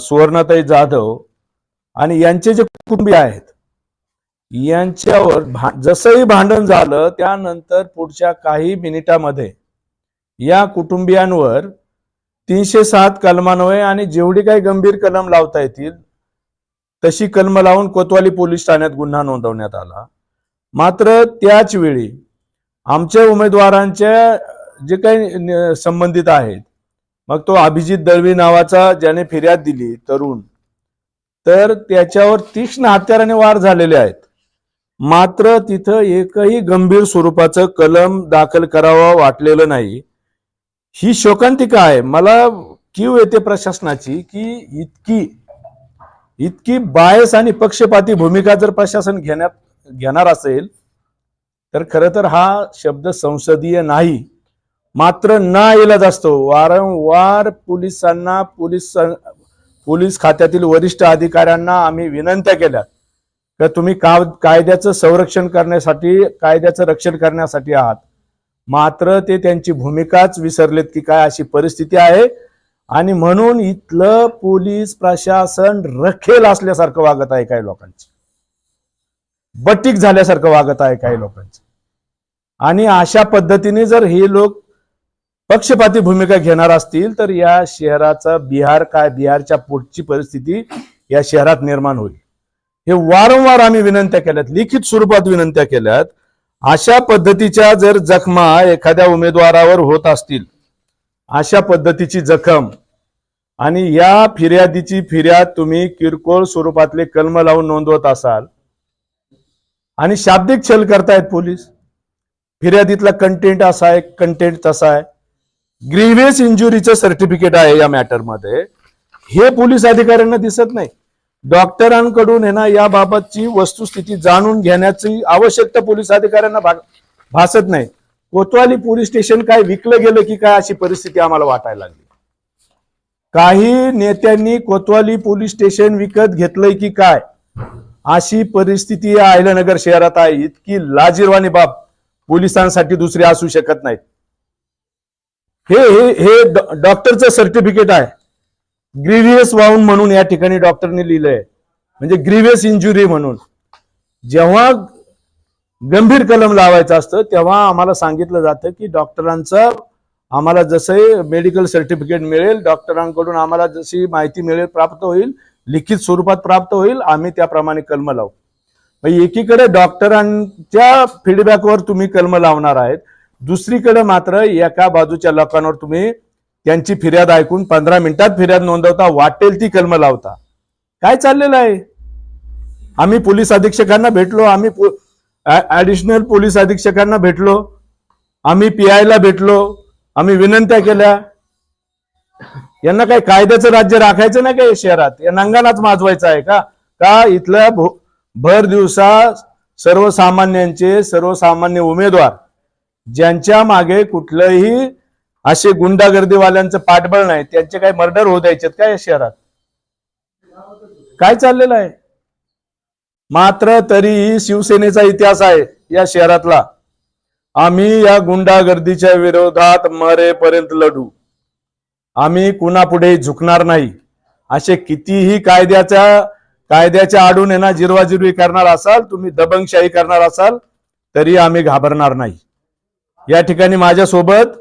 सुवर्णाताई जाधव आणि यांचे जे कुटुंबीय आहेत यांच्यावर भा- जसंही भांडण झालं त्यानंतर पुढच्या काही मिनिटामध्ये या कुटुंबियांवर तीनशे सात कलमान्वये आणि जेवढी काही गंभीर कलम लावता येतील तशी कलम लावून कोतवाली पोलीस ठाण्यात गुन्हा नोंदवण्यात आला. मात्र त्याच वेळी आमच्या उमेदवारांच्या जे काही संबंधित आहेत मग तो अभिजित दळवी नावाचा ज्याने फिर्याद दिली तरुण. तर त्याच्यावर तीक्ष्ण हत्याराने वार झालेले आहेत. मात्र तिथं एकही गंभीर स्वरूपाचं कलम दाखल करावं वाटलेलं नाही. ही शोकांतिका आहे. मला कीव येते प्रशासनाची की इतकी इतकी बायस आणि पक्षपाती भूमिका जर प्रशासन घेण्यात घेणार असेल तर खरं तर हा शब्द संसदीय नाही. मात्र ना इलाज असतो. वारंवार पोलिसांना पोलीस पोलीस खात्यातील वरिष्ठ अधिकाऱ्यांना आम्ही विनंत्या केल्या का तुम्ही का कायद्याचं संरक्षण करण्यासाठी कायद्याचं रक्षण करण्यासाठी आहात. मात्र ते त्यांची भूमिकाच विसरलेत की काय अशी परिस्थिती आहे. आणि म्हणून इथलं पोलीस प्रशासन रखेल असल्यासारखं वागत आहे काही लोकांचं. बटीक झाल्यासारखं वागत आहे काही लोकांचं. आणि अशा पद्धतीने जर हे लोक पक्षपाती भूमिका घेणार असतील तर या शहराचा बिहार काय बिहारच्या पुढची परिस्थिती या शहरात निर्माण होईल. हे वारंवार आम्ही विनंत्या केल्यात लिखित स्वरूपात विनंत्या केल्यात. अशा पद्धतीच्या जर जखमा एखाद्या उमेदवारावर होत असतील अशा पद्धतीची जखम आणि या फिर्यादीची फिर्याद तुम्ही किरकोळ स्वरूपातले कलम लावून नोंदवत असाल आणि शाब्दिक छल करतायत पोलीस फिर्यादीतला कंटेंट असा आहे कंटेंट तसा आहे ग्रीव्हियस इंजुरीचं सर्टिफिकेट आहे या मॅटरमध्ये हे पोलीस अधिकाऱ्यांना दिसत नाही. डॉक्टरांकडून आहे ना याबाबतची वस्तुस्थिती जाणून घेण्याची आवश्यकता पोलीस अधिकाऱ्यांना भासत नाही. कोतवाली पोलीस स्टेशन काय विकलं गेलं की काय अशी परिस्थिती आम्हाला वाटायला लागली. काही नेत्यांनी कोतवाली पोलीस स्टेशन विकत घेतलंय की काय? अशी परिस्थिती या अहिल्यानगर शहरात आहे. इतकी लाजीरवाणी बाब पोलिसांसाठी दुसरी असू शकत नाही हे हे हे डॉक्टरचं सर्टिफिकेट आहे. ग्रीव्हियस वाहून म्हणून या ठिकाणी डॉक्टरने लिहिलंय. म्हणजे ग्रीव्हियस इंजुरी म्हणून. जेव्हा गंभीर कलम लावायचं असतं तेव्हा आम्हाला सांगितलं जातं की डॉक्टरांचं आम्हाला जसं मेडिकल सर्टिफिकेट मिळेल डॉक्टरांकडून आम्हाला जशी माहिती मिळेल प्राप्त होईल लिखित स्वरूपात प्राप्त होईल आम्ही त्याप्रमाणे कलम लावू. एकीकडे डॉक्टरांच्या फीडबॅकवर तुम्ही कलम लावणार आहेत दुसरीकडे मात्र एका बाजूच्या लोकांवर तुम्ही त्यांची फिर्याद ऐकून पंधरा मिनिटात फिर्याद नोंदवता वाटेल ती कलम लावता. काय चाललेलं आहे? आम्ही पोलीस अधीक्षकांना भेटलो आम्ही ऍडिशनल पोलीस अधीक्षकांना भेटलो आम्ही पीआयला भेटलो आम्ही विनंत्या केल्या. यांना काही कायद्याचं राज्य राखायचं नाही का शहरात? या नंगानाच माजवायचं आहे का? का इथल्या भो- भर दिवसा सर्वसामान्यांचे सर्वसामान्य उमेदवार ज्यांच्या मागे कुठलंही असे गुंडागर्दीवाल्यांचं पाठबळ नाही त्यांचे काय मर्डर होत द्यायचेत काय या शहरात? काय चाललेलं आहे? मात्र तरीही शिवसेनेचा इतिहास आहे या शहरातला. आम्ही या गुंडागर्दीच्या विरोधात मरेपर्यंत लढू. आम्ही कुणापुढे झुकणार नाही. असे कितीही कायद्याच्या कायद्याच्या आडून येणार जिरवाजिरवी करणार असाल तुम्ही दबंगशाही करणार असाल तरी आम्ही घाबरणार नाही. या ठिकाणी माझ्यासोबत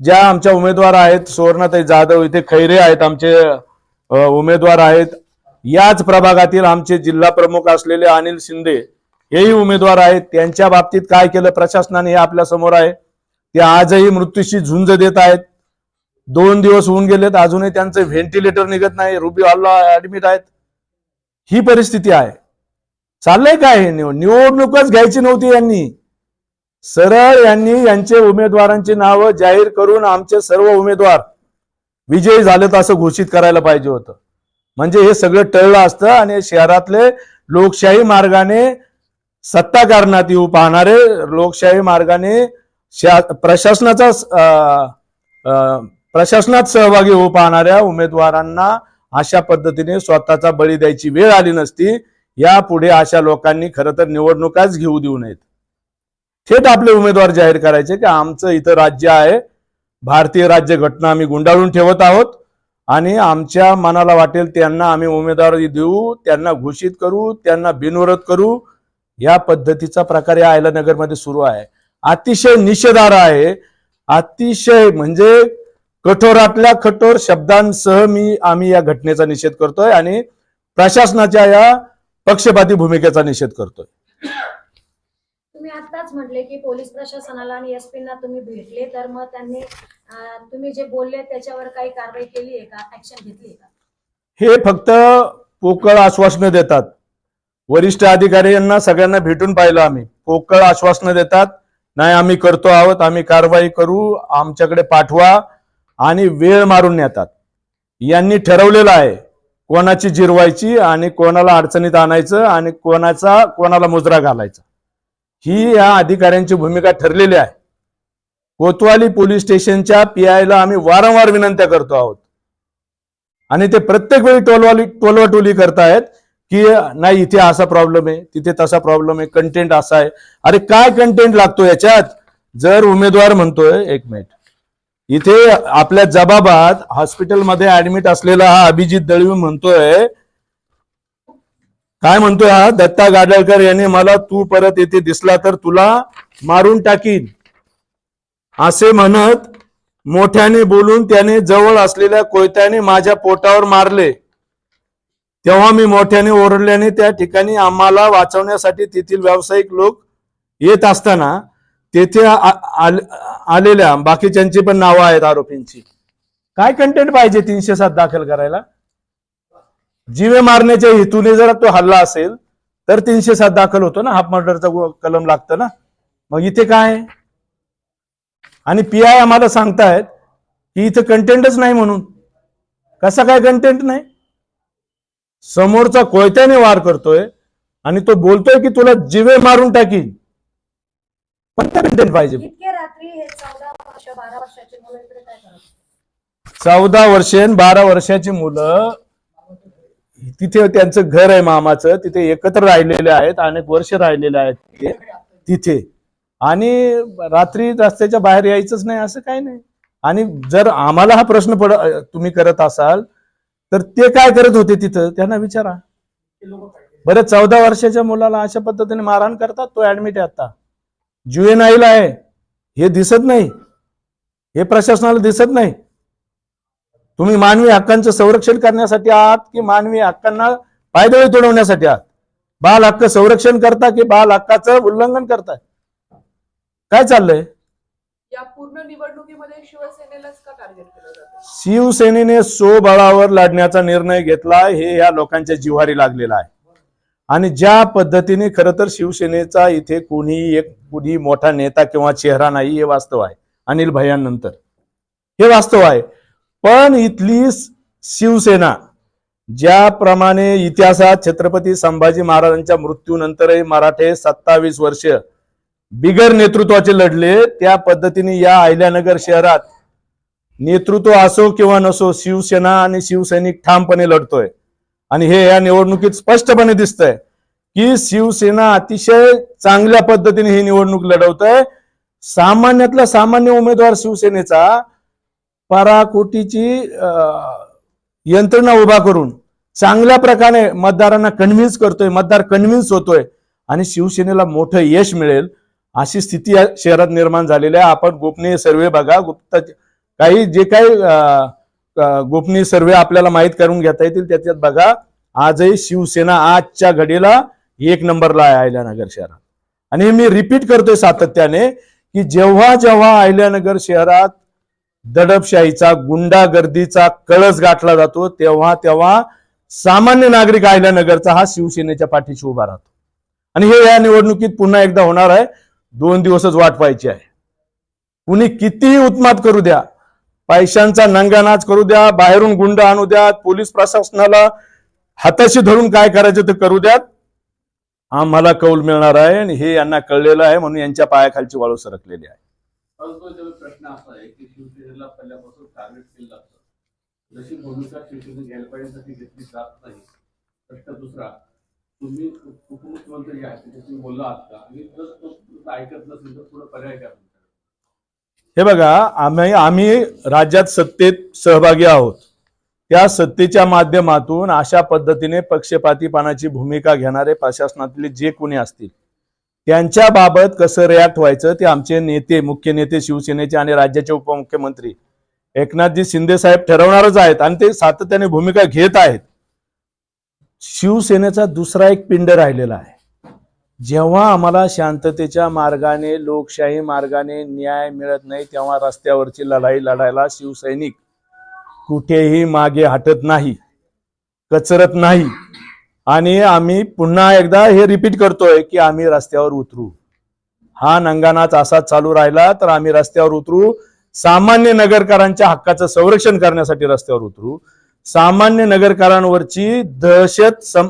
ज्या आमच्या उमेदवार आहेत सुवर्णाताई जाधव इथे खैरे आहेत आमचे उमेदवार आहेत. याच प्रभागातील आमचे जिल्हा प्रमुख असलेले अनिल शिंदे हेही उमेदवार आहेत. त्यांच्या बाबतीत काय केलं? प्रशासनाने हे आपल्यासमोर आहे. ते आजही मृत्यूशी झुंज देत आहेत. दोन दिवस होऊन गेलेत. अजूनही त्यांचे व्हेंटिलेटर निघत नाही. रुबी हॉलला ऍडमिट आहेत. ही परिस्थिती आहे. चाललंय काय हे निवड? निवडणूकच घ्यायची नव्हती यांनी. सरळ यांनी यांचे उमेदवारांची नावं जाहीर करून आमचे सर्व उमेदवार विजयी झालेत असं घोषित करायला पाहिजे होतं. म्हणजे हे सगळं टळलं असतं आणि शहरातले लोकशाही मार्गाने सत्ता येऊ पाहणारे लोकशाही मार्गाने प्रशासनाचा अं, प्रशासनात सहभागी होऊ पाहणाऱ्या उमेदवारांना अशा पद्धतीने स्वतःचा बळी द्यायची वेळ आली नसती. यापुढे अशा लोकांनी खरं तर निवडणुकाच घेऊ देऊ नयेत. थेट आपले उमेदवार जाहीर करायचे की आमचं इथं राज्य आहे. भारतीय राज्य घटना आम्ही गुंडाळून ठेवत आहोत. आणि आमच्या मनाला वाटेल त्यांना आम्ही उमेदवारी देऊ त्यांना घोषित करू त्यांना बिनविरोध करू. या पद्धतीचा प्रकार या आयलानगरमध्ये सुरू आहे. अतिशय निषेधार्ह आहे. अतिशय म्हणजे कठोरातल्या कठोर शब्दांसह मी आम्ही या घटनेचा निषेध करतोय आणि प्रशासनाच्या या पक्षपाती भूमिकेचा निषेध करतोय. आताच म्हटले की पोलीस प्रशासनाला आणि एस ना तुम्ही भेटले तर मग त्यांनी तुम्ही जे बोलले त्याच्यावर काही कारवाई केली आहे का? ऍक्शन घेतली का? हे फक्त पोकळ आश्वासनं देतात. वरिष्ठ अधिकारी यांना सगळ्यांना भेटून पाहिलं आम्ही. पोकळ आश्वासनं देतात नाही आम्ही करतो आहोत आम्ही कारवाई करू आमच्याकडे पाठवा आणि वेळ मारून नेतात. यांनी ठरवलेलं आहे कोणाची जिरवायची आणि कोणाला अडचणीत आणायचं आणि कोणाचा कोणाला मुजरा घालायचा. ही या अधिकाऱ्यांची भूमिका ठरलेली आहे. कोतवाली पोलीस स्टेशनच्या पीआयला आम्ही वारंवार विनंत्या करतो आहोत. आणि ते प्रत्येक वेळी टोलवाली टोलवाटोली करतायत की नाही इथे असा प्रॉब्लेम आहे तिथे तसा प्रॉब्लेम आहे कंटेंट असा आहे. अरे काय कंटेंट लागतो याच्यात? जर उमेदवार म्हणतोय एक मिनिट इथे आपल्या जबाबात हॉस्पिटलमध्ये ऍडमिट असलेला हा अभिजित दळवी म्हणतोय काय म्हणतोय हा? दत्ता गाडळकर यांनी मला तू परत येथे दिसला तर तुला मारून टाकीन. असे म्हणत मोठ्याने बोलून त्याने जवळ असलेल्या कोयत्याने माझ्या पोटावर मारले. तेव्हा मी मोठ्याने ओरडल्याने त्या ठिकाणी आम्हाला वाचवण्यासाठी तेथील व्यावसायिक लोक येत असताना तेथे आलेल्या बाकीच्यांची पण नावं आहेत आरोपींची. काय कंटेंट पाहिजे तीनशे सात दाखल करायला? जीवे मारण्याच्या हेतूने जर तो हल्ला असेल तर तीनशे सात दाखल होतो ना हाफ मर्डरचा कलम लागतं ना. मग इथे काय? आणि पी आय आम्हाला सांगतायत की इथं कंटेंटच नाही म्हणून. कसा काय कंटेंट नाही? समोरचा कोयत्याने वार करतोय आणि तो बोलतोय की तुला जिवे मारून टाकीन. कोणता कंटेंट पाहिजे? चौदा वर्ष बारा वर्षाचे मुलं इकडे काय करत चौदा वर्षे आणि बारा वर्षाची मुलं तिथे त्यांचं घर आहे मामाचं तिथे एकत्र राहिलेले आहेत अनेक वर्ष राहिलेले आहेत तिथे. आणि रात्री रस्त्याच्या बाहेर यायचंच नाही असं काही नाही. आणि जर आम्हाला हा प्रश्न पड तुम्ही करत असाल तर ते काय करत होते तिथं? त्यांना विचारा. बरं चौदा वर्षाच्या मुलाला अशा पद्धतीने मारहाण करतात तो ऍडमिट आहे आता. जुएनाईल आहे. हे दिसत नाही. हे प्रशासनाला दिसत नाही. तुम्ही मानवी हक्कांचं संरक्षण करण्यासाठी आहात की मानवी हक्कांना पायदळी तोडवण्यासाठी आहात? बाल हक्क संरक्षण करता की बाल हक्काचं उल्लंघन करताय? काय चाललंय? या पूर्ण निवडणुकीमध्ये शिवसेनेलाच का टार्गेट केलं जातं? शिवसेनेने स्वबळावर लढण्याचा निर्णय घेतला हे या लोकांच्या जिव्हारी लागलेला आहे. आणि ज्या पद्धतीने खरं तर शिवसेनेचा इथे कोणी एक कुणी मोठा नेता किंवा चेहरा नाही हे वास्तव आहे. अनिल भैयांनंतर. हे वास्तव आहे. पण इथली शिवसेना ज्याप्रमाणे इतिहासात छत्रपती संभाजी महाराजांच्या मृत्यूनंतरही मराठे सत्तावीस वर्ष बिगर नेतृत्वाचे लढले त्या पद्धतीने या अहिल्यानगर शहरात नेतृत्व असो किंवा नसो शिवसेना आणि शिवसैनिक ठामपणे लढतोय. आणि हे या निवडणुकीत स्पष्टपणे दिसतंय की शिवसेना अतिशय चांगल्या पद्धतीने ही निवडणूक लढवतोय. सामान्यातला सामान्य उमेदवार शिवसेनेचा पराकोटीची यंत्रणा उभा करून चांगल्या प्रकारे मतदारांना कन्व्हिन्स करतोय मतदार कन्व्हिन्स होतोय आणि शिवसेनेला मोठं यश मिळेल अशी स्थिती या शहरात निर्माण झालेली आहे. आपण गोपनीय सर्वे बघा. गुप्त काही जे काही गोपनीय सर्वे आपल्याला माहीत करून घेता येतील त्याच्यात बघा. आजही शिवसेना आजच्या घडीला एक नंबरला आहे अहिल्यानगर शहरात. आणि मी रिपीट करतोय सातत्याने की जेव्हा जेव्हा अहिल्यानगर शहरात दडपशाहीचा गुंडागर्दीचा कळस गाठला जातो तेव्हा तेव्हा सामान्य नागरिक आयल्यानगरचा हा शिवसेनेच्या पाठीशी उभा राहतो. आणि हे या निवडणुकीत पुन्हा एकदा होणार आहे. दोन दिवसच वाट पाहायची आहे. कुणी कितीही उत्मात करू द्या पैशांचा नंगानाच करू द्या बाहेरून गुंड आणू द्या पोलीस प्रशासनाला हाताशी धरून काय करायचं ते करू द्यात आम्हाला कौल मिळणार आहे. आणि हे यांना कळलेलं आहे म्हणून यांच्या पायाखालची वाळू सरकलेली आहे. प्रश्न असा आहे शिवसेनेला पहिल्यापासून टार्गेट केलं जातं. जशी भूमिका शिवसेने घ्यायला पाहिजे तशी घेतली जात नाही प्रश्न दुसरा तुम्ही उपमुख्यमंत्री आहे त्याच्याशी बोलला आहात का? आणि जर तो ऐकत नसेल तर पुढे पर्याय काय हे बघा आम्ही आम्ही राज्यात सत्तेत सहभागी आहोत. त्या सत्तेच्या माध्यमातून अशा पद्धतीने पक्षपातीपणाची भूमिका घेणारे प्रशासनातले जे कोणी असतील त्यांच्या बाबत कसं रिॲक्ट व्हायचं ते आमचे नेते मुख्य नेते शिवसेनेचे आणि राज्याचे उपमुख्यमंत्री एकनाथजी शिंदे साहेब ठरवणारच आहेत आणि ते सातत्याने भूमिका घेत आहेत. शिवसेनेचा दुसरा एक पिंड राहिलेला आहे. जेव्हा आम्हाला शांततेच्या मार्गाने लोकशाही मार्गाने न्याय मिळत नाही तेव्हा रस्त्यावरची लढाई लढायला शिवसैनिक कुठेही मागे हटत नाही कचरत नाही. आणि आम्ही पुन्हा एकदा हे रिपीट करतोय की आम्ही रस्त्यावर उतरू. हा नंगानाच असाच चालू राहिला तर आम्ही रस्त्यावर उतरू. सामान्य नगरकरांच्या हक्काचं संरक्षण करण्यासाठी रस्त्यावर उतरू. सामान्य नगरकरांवरची दहशत सं-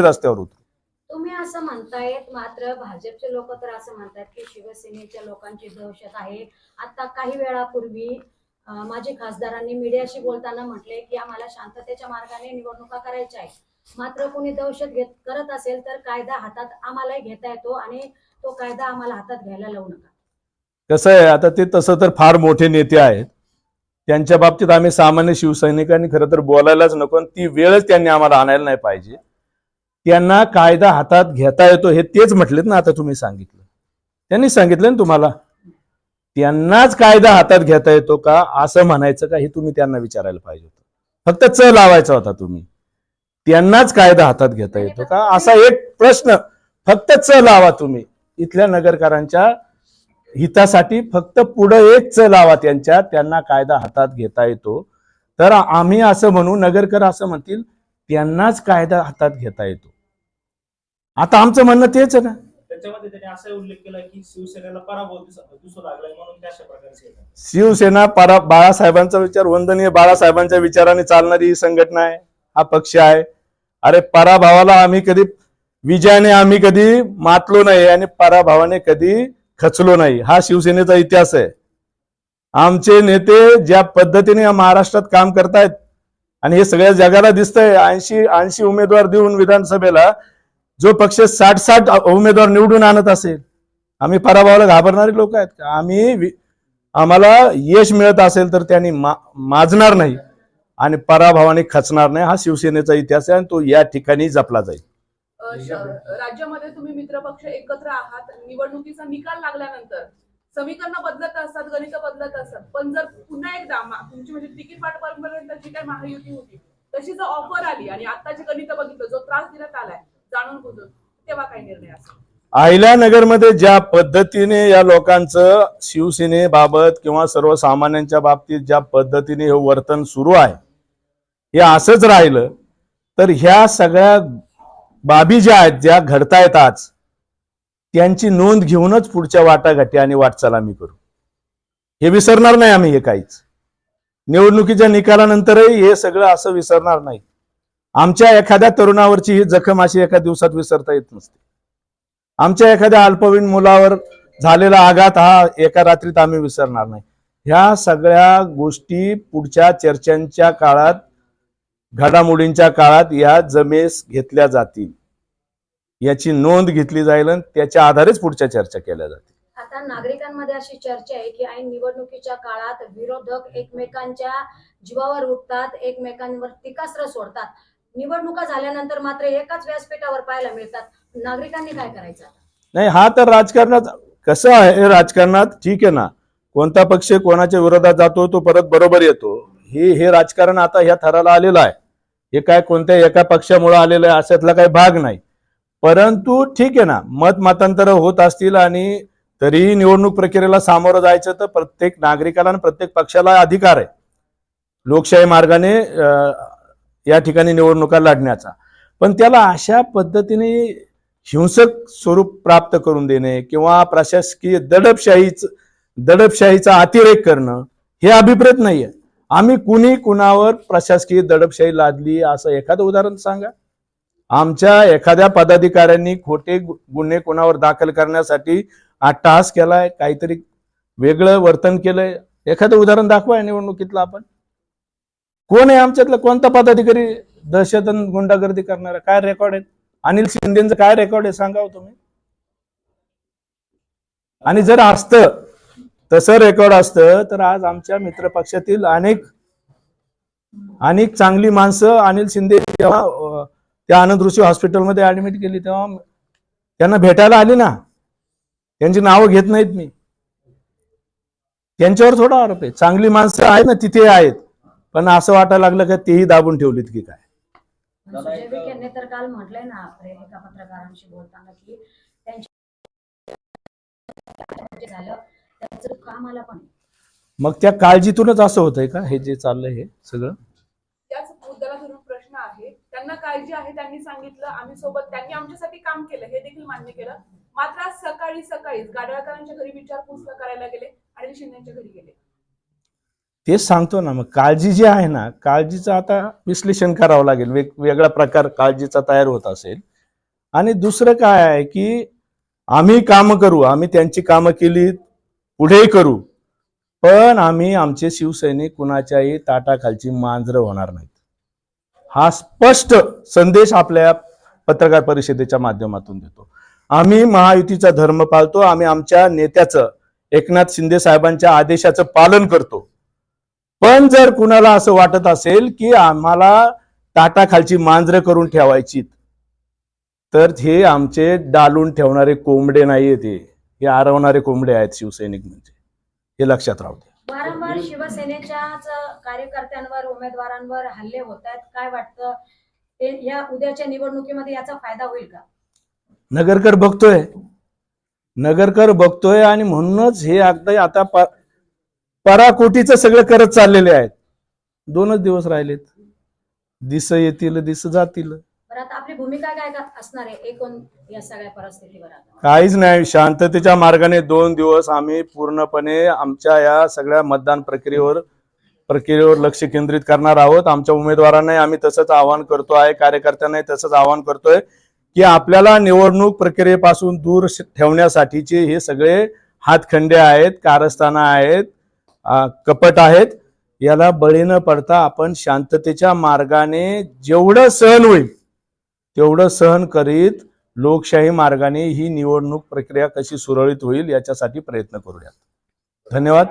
रस्त्यावर उतरू. तुम्ही असं म्हणतायत मात्र भाजपचे लोक तर असं म्हणतात की शिवसेनेच्या लोकांची दहशत आहे. आता काही वेळापूर्वी माझे खासदारांनी मीडियाशी बोलताना म्हटले की आम्हाला शांततेच्या मार्गाने निवडणुका करायच्या आहेत. मात्र कोणी दहशत घेत करत असेल तर कायदा हातात आम्हालाही घेता येतो आणि तो कायदा आम्हाला हातात घ्यायला लावू नका. कसं आहे आता ते तसं तर फार मोठे नेते आहेत. त्यांच्या बाबतीत आम्ही सामान्य शिवसैनिकांनी खरं तर बोलायलाच नको ती वेळच त्यांनी आम्हाला आणायला नाही पाहिजे. त्यांना कायदा हातात घेता येतो हे तेच म्हटलेत ना आता तुम्ही सांगितलं. त्यांनी सांगितलं ना तुम्हाला? त्यांनाच कायदा हातात घेता येतो का? असं म्हणायचं का हे तुम्ही त्यांना विचारायला पाहिजे होतं. फक्त च लावायचा होता तुम्ही. त्यांनाच कायदा हातात घेता येतो का? असा एक प्रश्न फक्त च लावा तुम्ही. इथल्या नगरकरांच्या हितासाठी फक्त पुढे एक च लावा त्यांच्या. त्यांना कायदा हातात घेता येतो. तर आम्ही असं म्हणू नगरकर असं म्हणतील त्यांनाच कायदा हातात घेता येतो. आता आमचं म्हणणं तेच आहे ना. त्याच्यामध्ये त्याने असा उल्लेख केला की शिवसेनेला पराभव दिस- दिसू लागलाय म्हणून अशा प्रकारचे. शिवसेना परा बाळासाहेबांचा विचार वंदनीय बाळासाहेबांच्या विचाराने चालणारी ही संघटना आहे. हा पक्ष आहे. अरे पराभवाला आम्ही कधी विजयाने आम्ही कधी मातलो नाही आणि पराभवाने कधी खचलो नाही. हा शिवसेनेचा इतिहास आहे. आमचे नेते ज्या पद्धतीने या महाराष्ट्रात काम करतायत आणि हे सगळ्या जगाला दिसतंय ऐंशी ऐंशी उमेदवार देऊन विधानसभेला जो पक्ष साठ साठ उमेदवार निवडून आणत असेल आम्ही पराभवाला घाबरणारे लोक आहेत आम्ही आम्हाला यश मिळत असेल तर त्यांनी मा- माजणार नाही. आणि पराभवाने खचणार नाही हा शिवसेनेचा इतिहास आहे आणि तो या ठिकाणी जपला जाईल. राज्यामध्ये तुम्ही मित्रपक्ष एकत्र आहात निवडणुकीचा निकाल लागल्यानंतर समीकरणं बदलत असतात गणित बदलत असतात पण जर पुन्हा एकदा तुमची म्हणजे तिकीट वाटपापर्यंत जी काही महायुती होती तशी जर ऑफर आली आणि आताची गणित बघितलं जो त्रास देण्यात आलाय जाणून बुजून तेव्हा काय निर्णय असेल. अहिल्यानगरमध्ये ज्या पद्धतीने या लोकांचं शिवसेनेबाबत किंवा सर्वसामान्यांच्या बाबतीत ज्या पद्धतीने हे वर्तन सुरू आहे हे असंच राहिलं तर ह्या सगळ्या बाबी ज्या आहेत ज्या घडतायत आज त्यांची नोंद घेऊनच पुढच्या वाटाघाटी आणि वाटचाल आम्ही करू. हे विसरणार नाही आम्ही हे काहीच. निवडणुकीच्या निकालानंतरही हे सगळं असं विसरणार नाही. आमच्या एखाद्या तरुणावरची ही जखम अशी एका दिवसात विसरता येत नसते. आमच्या एखाद्या अल्पवयीन मुलावर झालेला आघात हा एका रात्रीत आम्ही विसरणार नाही. ह्या सगळ्या गोष्टी पुढच्या चर्चांच्या काळात घडामोडींच्या काळात या जमेस घेतल्या जातील. याची नोंद घेतली जाईल आणि त्याच्या आधारेच पुढच्या चर्चा केल्या जातील. आता नागरिकांमध्ये अशी चर्चा आहे की ऐन निवडणुकीच्या काळात विरोधक एकमेकांच्या जीवावर उठतात एकमेकांवर टीकास्त्र सोडतात. निवडणुका झाल्यानंतर मात्र एकाच व्यासपीठावर पाहायला मिळतात. नागरिकांनी काय करायचं? नाही हा तर राजकारणात कसं आहे राजकारणात ठीक आहे ना. कोणता पक्ष कोणाच्या विरोधात जातो तो परत बरोबर येतो. हे हे राजकारण आता ह्या थराला आलेलं आहे. हे काय कोणत्या एका पक्षामुळे आलेलं आहे अशातला काही भाग नाही. परंतु ठीक आहे ना मत मतांतर होत असतील आणि तरीही निवडणूक प्रक्रियेला सामोरं जायचं तर प्रत्येक नागरिकाला आणि प्रत्येक पक्षाला अधिकार आहे. लोकशाही मार्गाने या ठिकाणी निवडणुका लढण्याचा. पण त्याला अशा पद्धतीने हिंसक स्वरूप प्राप्त करून देणे किंवा प्रशासकीय दडपशाहीच दडपशाहीचा अतिरेक करणं हे अभिप्रेत नाही आहे आम्ही कुणी कुणावर प्रशासकीय दडपशाही लादली असं एखादं उदाहरण सांगा. आमच्या एखाद्या पदाधिकाऱ्यांनी खोटे गुन्हे कुणावर दाखल करण्यासाठी अट्टहास केलाय काहीतरी वेगळं वर्तन केलंय. एखादं उदाहरण दाखवा या निवडणुकीतलं आपण. कोण आहे आमच्यातलं? कोणता पदाधिकारी दहशत गुंडागर्दी करणारा? काय रेकॉर्ड आहे? अनिल शिंदेचं काय रेकॉर्ड आहे? सांगाव हो तुम्ही. आणि जर असतं तसं रेकॉर्ड असतं तर आज आमच्या मित्रपक्षातील अनेक अनेक चांगली माणसं अनिल शिंदे जेव्हा त्या आनंद ऋषी हॉस्पिटलमध्ये ऍडमिट केली तेव्हा त्यांना भेटायला आली ना. त्यांची नावं घेत नाहीत मी. त्यांच्यावर थोडा आरोप आहे. चांगली माणसं आहेत ना तिथे आहेत. पण असं वाटायला लागलं का तेही दाबून ठेवलीत की काय? म्हणजे तर काल म्हटलंय ना एका पत्रकारांशी बोलताना की त्यांच्या झालं. त्याचं पण. आहे. मग त्या काळजीतूनच असं होतंय का? हे जे चाललंय हे सगळं? त्याच मुद्द्याला धरून प्रश्न आहे. त्यांना काळजी आहे त्यांनी सांगितलं आम्ही सोबत त्यांनी आमच्यासाठी काम केलं हे देखील मान्य केलं. मात्र आज सकाळी सकाळीच गाडवाळकरांच्या घरी विचारपूस न करायला गेले आणि शिंदेच्या घरी गेले. तेच सांगतो ना मग काळजी जी आहे ना काळजीचं आता विश्लेषण करावं लागेल. वेग वेगळा प्रकार काळजीचा तयार होत असेल. आणि दुसरं काय आहे की आम्ही कामं करू आम्ही त्यांची कामं केली पुढेही करू. पण आम्ही आमचे शिवसैनिक कुणाच्याही ताटाखालची मांजरं होणार नाहीत. हा स्पष्ट संदेश आपल्या पत्रकार परिषदेच्या माध्यमातून देतो. आम्ही महायुतीचा धर्म पाळतो आम्ही आमच्या नेत्याचं एकनाथ शिंदे साहेबांच्या आदेशाचं पालन करतो. पण जर कुणाला असं वाटत असेल की आम्हाला ताटाखालची मांजरं करून ठेवायची तर हे आमचे डालून ठेवणारे कोंबडे नाहीये ते हे आरवणारे कोंबडे आहेत शिवसैनिक म्हणजे. हे लक्षात राहू दे वारंवार शिवसेनेच्याच कार्यकर्त्यांवर उमेदवारांवर हल्ले होत आहेत. काय वाटतं? ते या उद्याच्या निवडणुकीमध्ये याचा फायदा होईल का? नगरकर बघतोय. नगरकर बघतोय आणि म्हणूनच हे अगदी आता पराकोटीचं सगळं करत चाललेले आहेत. दोनच दिवस राहिलेत. दिस येतील दिस जातील. आता आपली भूमिका काय असणार आहे? एकूण या सगळ्या परिस्थितीवर काहीच नाही. शांततेच्या मार्गाने दोन दिवस आम्ही पूर्णपणे आमच्या या सगळ्या मतदान प्रक्रियेवर प्रक्रियेवर लक्ष केंद्रित करणार आहोत. आमच्या उमेदवारांनाही आम्ही तसंच आवाहन करतो आहे कार्यकर्त्यांनाही तसंच आवाहन करतोय की आपल्याला निवडणूक प्रक्रियेपासून दूर ठेवण्यासाठीचे हे सगळे हातखंडे आहेत कारस्थानं आहेत कपट आहेत. याला बळी न पडता आपण शांततेच्या मार्गाने जेवढं सहन होईल तेवढं सहन करीत लोकशाही मार्गाने ही निवडणूक प्रक्रिया कशी सुरळीत होईल याच्यासाठी प्रयत्न करूया धन्यवाद.